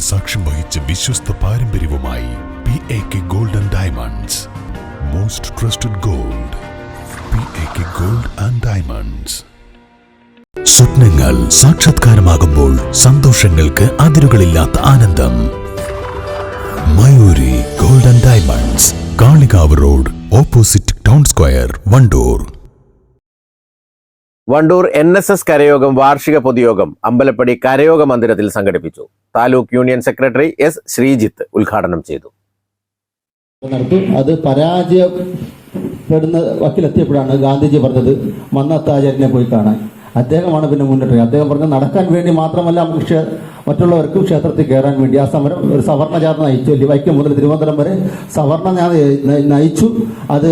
സാക്ഷ്യം വഹിച്ച വിശ്വസ്ത പാരമ്പര്യവുമായി P A K gold and diamonds most trusted gold P A K gold and diamonds സ്വപ്നങ്ങൾ സാക്ഷാത്കാരമാകുമ്പോൾ സന്തോഷങ്ങൾക്ക് അതിരുകളില്ലാത്ത ആനന്ദം. Mayuri gold and diamonds Kalikavu road opposite town square Wandoor. Wandoor N S S കരയോഗം വാർഷിക പൊതുയോഗം അമ്പലപ്പടി കരയോഗ മന്ദിരത്തിൽ സംഘടിപ്പിച്ചു. Taluk union secretary S Sreejith ഉദ്ഘാടനം ചെയ്തു. നടത്തി. അത് പരാജയപ്പെടുന്ന വക്കിലെത്തിയപ്പോഴാണ് ഗാന്ധിജി പറഞ്ഞത് മന്നത്താചാര്യനെ പോയി കാണാൻ. അദ്ദേഹമാണ് പിന്നെ മുന്നിട്ട് അദ്ദേഹം പറഞ്ഞത് നടക്കാൻ വേണ്ടി മാത്രമല്ല നമുക്ക് മറ്റുള്ളവർക്കും ക്ഷേത്രത്തിൽ കയറാൻ വേണ്ടി. ആ സമരം ഒരു സവർണ ജാഥ നയിച്ചു വൈക്കം മുതൽ തിരുവനന്തപുരം വരെ സവർണ ജാഥ നയിച്ചു. അത്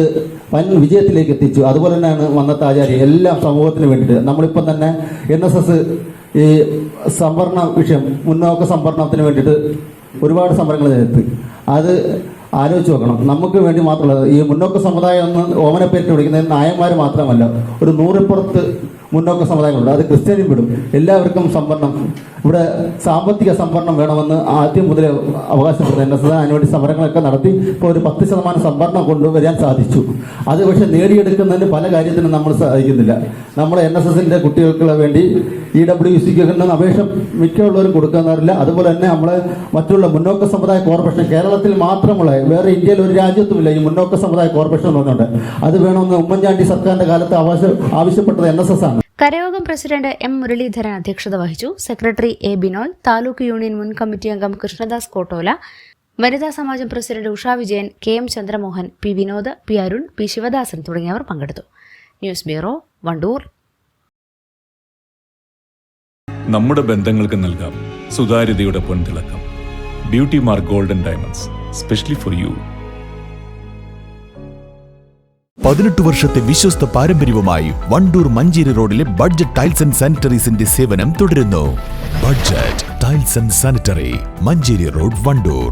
വൻ വിജയത്തിലേക്ക് എത്തിച്ചു. അതുപോലെ തന്നെയാണ് വന്നത്തെ ആചാര്യ. എല്ലാം സമൂഹത്തിന് വേണ്ടിയിട്ട്. നമ്മളിപ്പം തന്നെ എൻ എസ് എസ് ഈ സംവരണ വിഷയം മുന്നോക്ക സംവരണത്തിന് വേണ്ടിയിട്ട് ഒരുപാട് സമരങ്ങൾ നേരിട്ട് അത് ആലോചിച്ച് നോക്കണം. നമുക്ക് വേണ്ടി മാത്രമല്ല ഈ മുന്നോക്ക സമുദായം എന്ന് ഓമനപ്പേരിട്ട് വിളിക്കുന്നത് നായന്മാർ മാത്രമല്ല. ഒരു നൂറിപ്പുറത്ത് മുന്നോക്ക സമുദായങ്ങളുണ്ട്. അത് ക്രിസ്ത്യാനിയും വിടും. എല്ലാവർക്കും സംവരണം. ഇവിടെ സാമ്പത്തിക സംവരണം വേണമെന്ന് ആദ്യം മുതലേ അവകാശപ്പെടുന്ന. എൻ എസ് എസ് അതിനുവേണ്ടി സമരങ്ങളൊക്കെ നടത്തി ഇപ്പോൾ ഒരു പത്ത് ശതമാനം സംവരണം കൊണ്ടുവരാൻ സാധിച്ചു. അത് പക്ഷേ നേടിയെടുക്കുന്നതിന് പല കാര്യത്തിനും നമ്മൾ സാധിക്കുന്നില്ല നമ്മൾ എൻ എസ് എസിന്റെ കുട്ടികൾക്ക് വേണ്ടി ഇ ഡബ്ല്യു സിക്ക് അപേക്ഷ മിക്കുള്ളവരും കൊടുക്കാറില്ല അതുപോലെ തന്നെ നമ്മൾ മറ്റുള്ള മുന്നോക്ക സമുദായ കോർപ്പറേഷൻ കേരളത്തിൽ മാത്രമുള്ള വേറെ ഇന്ത്യയിൽ ഒരു രാജ്യത്തുമില്ല ഈ മുന്നോക്ക സമുദായ കോർപ്പറേഷൻ എന്ന് പറഞ്ഞുകൊണ്ട്. അത് വേണമെന്ന് ഉമ്മൻചാണ്ടി സർക്കാരിന്റെ കാലത്ത് ആവശ്യ ആവശ്യപ്പെട്ടത് എൻ എസ് എസ് ആണ്. കരയോഗം പ്രസിഡന്റ് എം മുരളീധരൻ അധ്യക്ഷത വഹിച്ചു. Secretary A Binoy taluk union മുൻ കമ്മിറ്റി അംഗം കൃഷ്ണദാസ് കോട്ടോല വനിതാ സമാജം president Usha Vijayan K M Chandramohan P Vinod P Arun P Sivadasan തുടങ്ങിയവർ പങ്കെടുത്തു. News bureau Wandoor. നമ്മുടെ ബന്ധങ്ങൾക്ക് നൽകാം സുതാര്യതയുടെ പൊൻതിളക്കം. Beauty mark golden diamonds specially for you. പതിനെട്ട് വർഷത്തെ വിശ്വസ്ത പാരമ്പര്യവുമായി വണ്ടൂർ മഞ്ചേരി റോഡിലെ ബഡ്ജറ്റ് ടൈൽസ് ആൻഡ് സാനിറ്ററീസിന്റെ സേവനം തുടരുന്നു. Budget tiles and sanitary Manjeri road Wandoor.